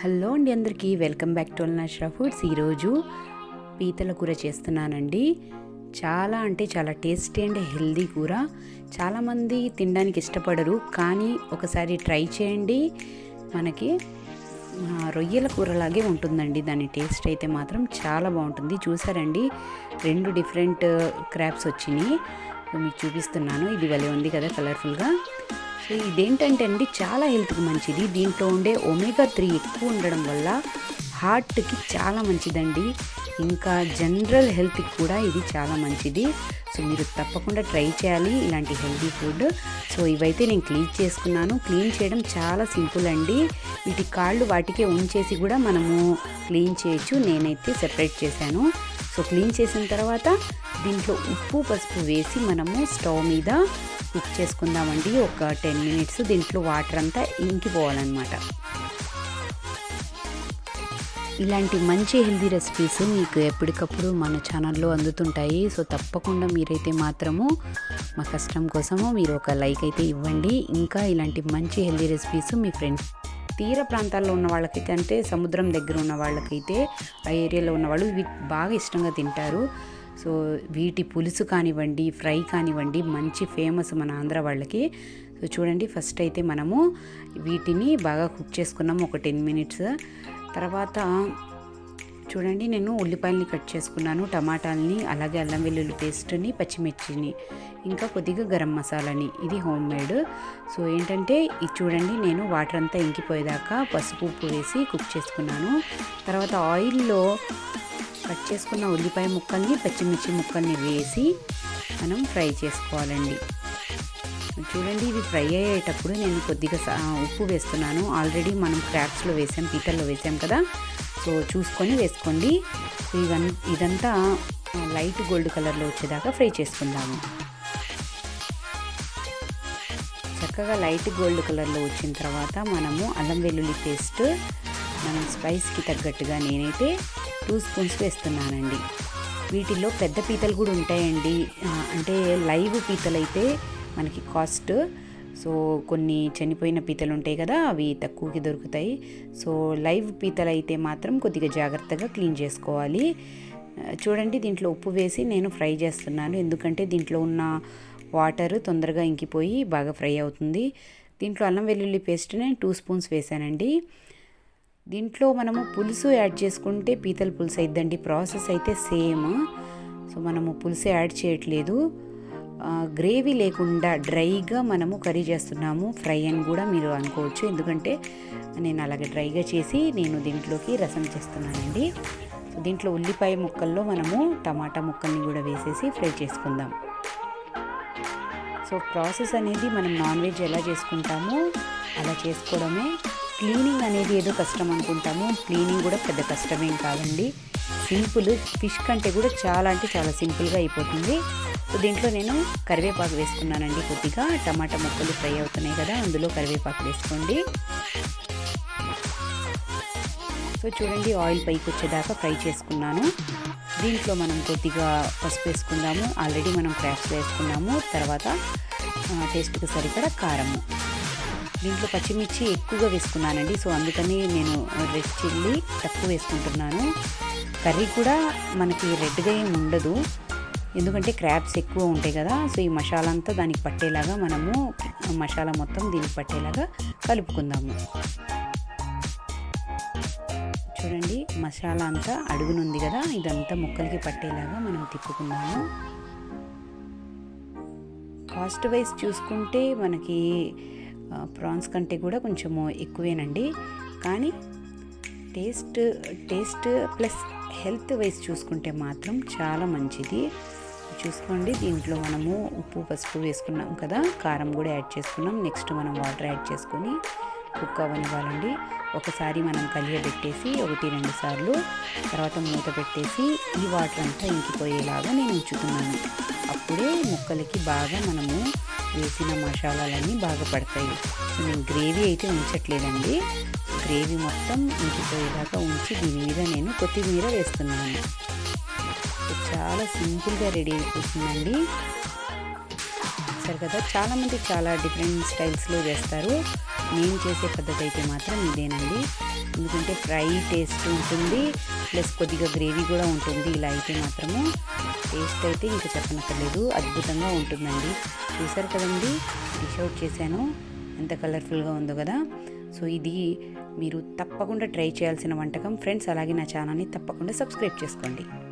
Hello అండి అందరికీ welcome back to Alnashra foods. ఈరోజు పీతల కూర చేస్తున్నానండి. చాలా అంటే చాలా టేస్టీ అండ్ హెల్దీ కూర. చాలామంది తినడానికి ఇష్టపడరు కానీ ఒకసారి ట్రై చేయండి. మనకి రొయ్యల కూరలాగే ఉంటుందండి. దాని టేస్ట్ అయితే మాత్రం చాలా బాగుంటుంది. చూసారండి రెండు డిఫరెంట్ క్రాప్స్ వచ్చినాయి. మీకు చూపిస్తున్నాను. ఇది భలే ఉంది కదా కలర్ఫుల్గా. సో ఇదేంటంటే అండి చాలా హెల్త్కి మంచిది. దీంట్లో ఉండే ఒమేగా త్రీ ఎక్కువ ఉండడం వల్ల హార్ట్కి చాలా మంచిదండి. ఇంకా జనరల్ హెల్త్కి కూడా ఇది చాలా మంచిది. సో మీరు తప్పకుండా ట్రై చేయాలి ఇలాంటి హెల్తీ ఫుడ్. సో ఇవైతే నేను క్లీన్ చేసుకున్నాను. క్లీన్ చేయడం చాలా సింపుల్ అండి. వీటి కాళ్ళు వాటికే ఉంచేసి కూడా మనము క్లీన్ చేయొచ్చు. నేనైతే సెపరేట్ చేశాను. సో క్లీన్ చేసిన తర్వాత దీంట్లో ఉప్పు పసుపు వేసి మనము స్టవ్ మీద కుక్ చేసుకుందామండి. ఒక టెన్ మినిట్స్ దీంట్లో వాటర్ అంతా ఇంకిపోవాలన్నమాట. ఇలాంటి మంచి హెల్దీ రెసిపీస్ మీకు ఎప్పటికప్పుడు మన ఛానల్లో అందుతుంటాయి. సో తప్పకుండా మీరైతే మాత్రము మా కష్టం కోసము మీరు ఒక లైక్ అయితే ఇవ్వండి. ఇంకా ఇలాంటి మంచి హెల్దీ రెసిపీస్ మీ ఫ్రెండ్స్ తీర ప్రాంతాల్లో ఉన్న వాళ్ళకైతే అంటే సముద్రం దగ్గర ఉన్న వాళ్ళకైతే ఆ ఏరియాలో ఉన్న వాళ్ళు బాగా ఇష్టంగా తింటారు. సో వీటి పులుసు కానివ్వండి ఫ్రై కానివ్వండి మంచి ఫేమస్ మన ఆంధ్ర వాళ్ళకి. సో చూడండి ఫస్ట్ అయితే మనము వీటిని బాగా కుక్ చేసుకున్నాము ఒక టెన్ మినిట్స్. తర్వాత చూడండి నేను ఉల్లిపాయలని కట్ చేసుకున్నాను టమాటాలని అలాగే అల్లం వెల్లుల్లి పేస్ట్ని పచ్చిమిర్చిని ఇంకా కొద్దిగా గరం మసాలాని. ఇది హోమ్ మేడ్. సో ఏంటంటే ఇది చూడండి నేను వాటర్ అంతా ఇంకిపోయేదాకా పసుపు ఉప్పు వేసి కుక్ చేసుకున్నాను. తర్వాత ఆయిల్లో కట్ చేసుకున్న ఉల్లిపాయ ముక్కల్ని పచ్చిమిర్చి ముక్కల్ని వేసి మనం ఫ్రై చేసుకోవాలండి. చూడండి ఇవి ఫ్రై అయ్యేటప్పుడు నేను కొద్దిగా సా- ఉప్పు వేస్తున్నాను. ఆల్రెడీ మనం క్రాప్స్లో వేసాం పీతల్లో వేసాం కదా. సో చూసుకొని వేసుకోండి. ఇవన్ ఇదంతా లైట్ గోల్డ్ కలర్లో వచ్చేదాకా ఫ్రై చేసుకుందాము. చక్కగా లైట్ గోల్డ్ కలర్లో వచ్చిన తర్వాత మనము అల్లం వెల్లుల్లి పేస్ట్ మనం స్పైస్కి తగ్గట్టుగా నేనైతే టూ స్పూన్స్ వేస్తున్నానండి. వీటిల్లో పెద్ద పీతలు కూడా ఉంటాయండి. అంటే లైవ్ పీతలు అయితే మనకి కాస్ట్ సో కొన్ని చనిపోయిన పీతలు ఉంటాయి కదా అవి తక్కువకి దొరుకుతాయి. సో లైవ్ పీతలు అయితే మాత్రం కొద్దిగా జాగ్రత్తగా క్లీన్ చేసుకోవాలి. చూడండి దీంట్లో ఉప్పు వేసి నేను ఫ్రై చేస్తున్నాను. ఎందుకంటే దీంట్లో ఉన్న వాటర్ తొందరగా ఇంకిపోయి బాగా ఫ్రై అవుతుంది. దీంట్లో అల్లం వెల్లుల్లి పేస్ట్ నేను టూ స్పూన్స్ వేసానండి దీంట్లో మనము పులుసు యాడ్ చేసుకుంటే పీతల పులుసు అయిద్దండి. ప్రాసెస్ అయితే సేమ్. సో మనము పులుసు యాడ్ చేయట్లేదు. గ్రేవీ లేకుండా డ్రైగా మనము కర్రీ చేస్తున్నాము. ఫ్రై అని కూడా మీరు అనుకోవచ్చు. ఎందుకంటే నేను అలాగే డ్రైగా చేసి నేను దీంట్లోకి రసం చేస్తున్నానండి. సో దీంట్లో ఉల్లిపాయ ముక్కల్లో మనము టమాటా ముక్కల్ని కూడా వేసేసి ఫ్రై చేసుకుందాం. సో ప్రాసెస్ అనేది మనం నాన్ వెజ్ ఎలా చేసుకుంటామో అలా చేసుకోవడమే. క్లీనింగ్ అనేది ఏదో కష్టం అనుకుంటాము. క్లీనింగ్ కూడా పెద్ద కష్టమేం కాదండి. సింపుల్ ఫిష్ కంటే కూడా చాలా అంటే చాలా సింపుల్గా అయిపోతుంది. సో దీంట్లో నేను కరివేపాకు వేసుకున్నానండి కొద్దిగా. టమాటా ముక్కలు ఫ్రై అవుతున్నాయి కదా అందులో కరివేపాకు వేసుకోండి. సో చూడండి ఆయిల్ పైకి వచ్చేదాకా ఫ్రై చేసుకున్నాను. దీంట్లో మనం కొద్దిగా పసుపు వేసుకుందాము. ఆల్రెడీ మనం క్రాప్స్ వేసుకున్నాము. తర్వాత టేస్ట్కి సరిపడా కారము. దీంట్లో పచ్చిమిర్చి ఎక్కువగా వేసుకున్నానండి. సో అందుకని నేను రెడ్ చిల్లీ తక్కువ వేసుకుంటున్నాను. కర్రీ కూడా మనకి రెడ్గా ఏమి ఉండదు. ఎందుకంటే క్రాప్స్ ఎక్కువ ఉంటాయి కదా సో ఈ మసాలా అంతా దానికి పట్టేలాగా మనము మసాలా మొత్తం దీనికి పట్టేలాగా కలుపుకుందాము. చూడండి మసాలా అంతా అడుగునుంది కదా ఇదంతా ముక్కలకి పట్టేలాగా మనం తిప్పుకుందాము. కాస్ట్ వైజ్ చూసుకుంటే మనకి ప్రాన్స్ కంటే కూడా కొంచెము ఎక్కువేనండి. కానీ taste taste plus health wise చూసుకుంటే మాత్రం చాలా మంచిది. చూసుకోండి దీంట్లో మనము ఉప్పు పసుపు వేసుకున్నాం కదా కారం కూడా యాడ్ చేసుకున్నాం. నెక్స్ట్ మనం వాటర్ యాడ్ చేసుకొని కుక్ అవ్వనివ్వాలండి. ఒకసారి మనం కలియబెట్టేసి ఒకటి రెండు సార్లు తర్వాత మూత పెట్టేసి ఈ వాటర్ అంతా ఇంకిపోయేలాగా నేను ఉంచుతున్నాను. అప్పుడే ముక్కలకి బాగా మనము వేసిన మసాలాలన్నీ బాగా పడతాయి. నేను గ్రేవీ అయితే ఉంచట్లేదండి. గ్రేవీ మొత్తం ఇంకిపోయేదాకా ఉంచి దీని మీద నేను కొత్తిమీర వేస్తున్నాను. చాలా సింపుల్గా రెడీ అయిపోతుందండి. సరే కదా. చాలామంది చాలా డిఫరెంట్ స్టైల్స్లో చేస్తారు. నేను చేసే పద్ధతి అయితే మాత్రం ఇదేనండి. ఎందుకంటే ఫ్రై టేస్ట్ ఉంటుంది. ప్లస్ కొద్దిగా గ్రేవీ కూడా ఉంటుంది. ఇలా అయితే మాత్రము టేస్ట్ అయితే ఇంకా చెప్పనక్కర్లేదు. అద్భుతంగా ఉంటుందండి. చూసారు కదండి. డిష్ అవుట్ చేశాను. ఎంత కలర్ఫుల్గా ఉందో కదా. సో ఇది మీరు తప్పకుండా ట్రై చేయాల్సిన వంటకం. ఫ్రెండ్స్ అలాగే నా ఛానల్ని తప్పకుండా సబ్స్క్రైబ్ చేసుకోండి.